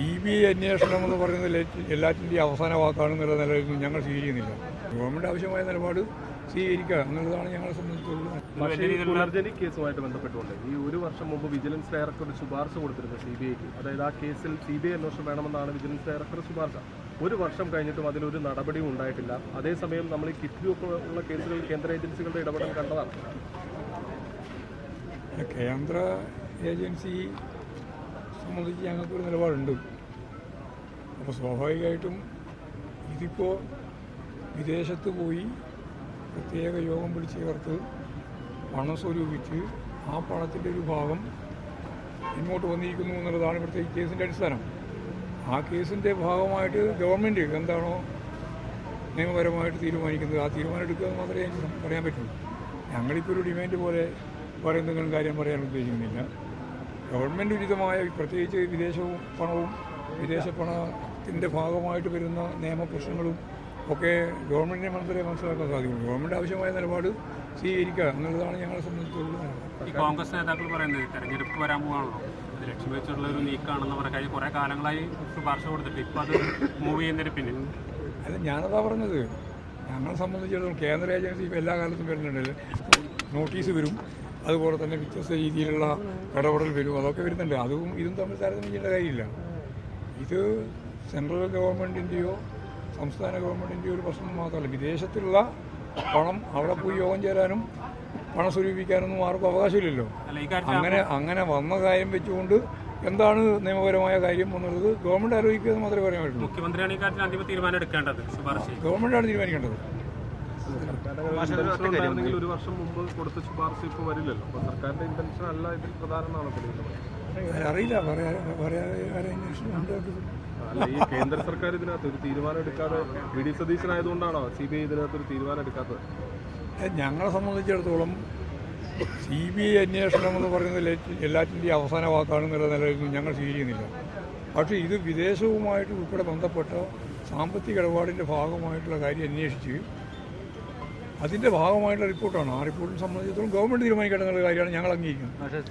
C B I അന്വേഷണം എന്ന് പറയുന്നത് എല്ലാറ്റിന്റെയും അവസാന വാക്കാണെന്നുള്ള നിലയിൽ ഞങ്ങൾ സ്വീകരിക്കുന്നില്ല. ഗവൺമെന്റ് ആവശ്യമായ നിലപാട് സ്വീകരിക്കുക എന്നുള്ളതാണ് ഞങ്ങളെ സംബന്ധിച്ചുള്ളത് കേസുമായിട്ട് ബന്ധപ്പെട്ടുകൊണ്ട് ഈ ഒരു വർഷം മുമ്പ് വിജിലൻസ് ഡയറക്ടർ ഒരു ശുപാർശ കൊടുത്തിരുന്നു സി ബി ഐക്ക്. അതായത് ആ കേസിൽ സി ബി ഐ അന്വേഷണം വേണമെന്നാണ് വിജിലൻസ് ഡയറക്ടർ ശുപാർശ. ഒരു വർഷം കഴിഞ്ഞിട്ടും അതിലൊരു നടപടിയും ഉണ്ടായിട്ടില്ല. അതേസമയം നമ്മൾ ഈ കിഫ്ബി ഒക്കെ ഉള്ള കേസുകൾ കേന്ദ്ര ഏജൻസികളുടെ ഇടപെടൽ കണ്ടതാണ്. കേന്ദ്ര ഏജൻസി സംബന്ധിച്ച് ഞങ്ങൾക്കൊരു നിലപാടുണ്ട്. അപ്പോൾ സ്വാഭാവികമായിട്ടും ഇതിപ്പോൾ വിദേശത്ത് പോയി പ്രത്യേക യോഗം പിടിച്ച് ചേർത്ത് പണം സ്വരൂപിച്ച് ആ പണത്തിന്റെ ഒരു ഭാഗം ഇങ്ങോട്ട് വന്നിരിക്കുന്നു എന്നുള്ളതാണ് ഇവിടുത്തെ ഈ കേസിന്റെ അടിസ്ഥാനം. ആ കേസിന്റെ ഭാഗമായിട്ട് ഗവൺമെന്റ് എന്താണോ നിയമപരമായിട്ട് തീരുമാനിക്കുന്നത് ആ തീരുമാനം എടുക്കുക എന്ന് മാത്രമേ പറയാൻ പറ്റുള്ളൂ. ഞങ്ങളിപ്പോൾ ഒരു ഡിമാൻഡ് പോലെ എന്തെങ്കിലും കാര്യം പറയാൻ ഉദ്ദേശിക്കുന്നില്ല. ഗവൺമെന്റ് ഉചിതമായ പ്രത്യേകിച്ച് വിദേശവും പണവും വിദേശ പണത്തിന്റെ ഭാഗമായിട്ട് വരുന്ന നിയമപ്രശ്നങ്ങളും ഒക്കെ ഗവൺമെന്റിനെ മാത്രമേ മനസ്സിലാക്കാൻ സാധിക്കുള്ളൂ. ഗവൺമെന്റ് ആവശ്യമായ നിലപാട് സ്വീകരിക്കുക എന്നുള്ളതാണ് ഞങ്ങളെ സംബന്ധിച്ചുള്ള ഈ കോൺഗ്രസ് നേതാക്കൾ പറയുന്നത് തെരഞ്ഞെടുപ്പ് വരാൻ പോകാണല്ലോ അത് ലക്ഷ്യം വെച്ചുള്ള ഒരു നീക്കാണെന്ന് പറഞ്ഞ കുറേ കാലങ്ങളായി ശുപാർശ കൊടുത്തിട്ട് ഇപ്പോൾ അത് മൂവ് ചെയ്യുന്നതിന് പിന്നെ അല്ല ഞാനതാ പറഞ്ഞത്. ഞങ്ങളെ സംബന്ധിച്ചിടത്തോളം കേന്ദ്ര ഏജൻസി ഇപ്പോൾ എല്ലാ കാലത്തും വരുന്നുണ്ടല്ലോ. നോട്ടീസ് വരും. അതുപോലെ തന്നെ വ്യത്യസ്ത രീതിയിലുള്ള ഇടപെടൽ വരും. അതൊക്കെ വരുന്നുണ്ട്. അതും ഇതും തമ്മിൽ താരതമ്യം ചെയ്യേണ്ട കാര്യമില്ല. ഇത് സെൻട്രൽ ഗവൺമെന്റിന്റെയോ സംസ്ഥാന ഗവൺമെന്റിന്റെയോ ഒരു പ്രശ്നം മാത്രമല്ല. വിദേശത്തുള്ള പണം അവിടെ പോയി യോഗം ചേരാനും പണം സ്വരൂപിക്കാനൊന്നും ആർക്കും അവകാശമില്ലല്ലോ. അങ്ങനെ അങ്ങനെ വന്ന കാര്യം വെച്ചുകൊണ്ട് എന്താണ് നിയമപരമായ കാര്യം എന്നുള്ളത് ഗവൺമെന്റ് ആലോചിക്കുക എന്ന് മാത്രമേ പറയാൻ പറ്റുള്ളൂ. മുഖ്യമന്ത്രിയാണ് ഈ കാര്യത്തിൽ അന്തിമ തീരുമാനം എടുക്കേണ്ടത് ശുപാർശ ഗവൺമെന്റാണ് തീരുമാനിക്കേണ്ടത്. ഉണ്ടായിരുന്നെങ്കിൽ ഒരു വർഷം മുമ്പ് കൊടുത്ത ശുപാർശ ഇപ്പോൾ വരില്ലല്ലോ. അപ്പോൾ സർക്കാരിന്റെ ഇന്റൻഷൻ അല്ല ഇതിൽ പ്രധാനമാണോ അറിയില്ല. അല്ല ഈ കേന്ദ്ര സർക്കാർ ഇതിനകത്ത് ഒരു തീരുമാനം എടുക്കാതെ വി ഡി സതീശനായതുകൊണ്ടാണോ സി ബി ഐ ഇതിനകത്ത് ഒരു തീരുമാനം എടുക്കാത്തത്? ഞങ്ങളെ സംബന്ധിച്ചിടത്തോളം സി ബി ഐ അന്വേഷണം എന്ന് പറയുന്നത് എല്ലാറ്റിന്റെയും അവസാന വാക്കാണെന്നുള്ള നിലയിൽ ഞങ്ങൾ സ്വീകരിക്കുന്നില്ല. പക്ഷേ ഇത് വിദേശവുമായിട്ട് ഉൾപ്പെടെ ബന്ധപ്പെട്ട സാമ്പത്തിക ഇടപാടിന്റെ ഭാഗമായിട്ടുള്ള കാര്യം അന്വേഷിച്ച് അതിന്റെ ഭാഗമായിട്ടുള്ള റിപ്പോർട്ടാണ്. ആ റിപ്പോർട്ടിനെ സംബന്ധിച്ചിടത്തോളം ഗവൺമെന്റ് തീരുമാനിക്കേണ്ട കാര്യമാണ് ഞങ്ങൾ അംഗീകരിക്കുന്നത്.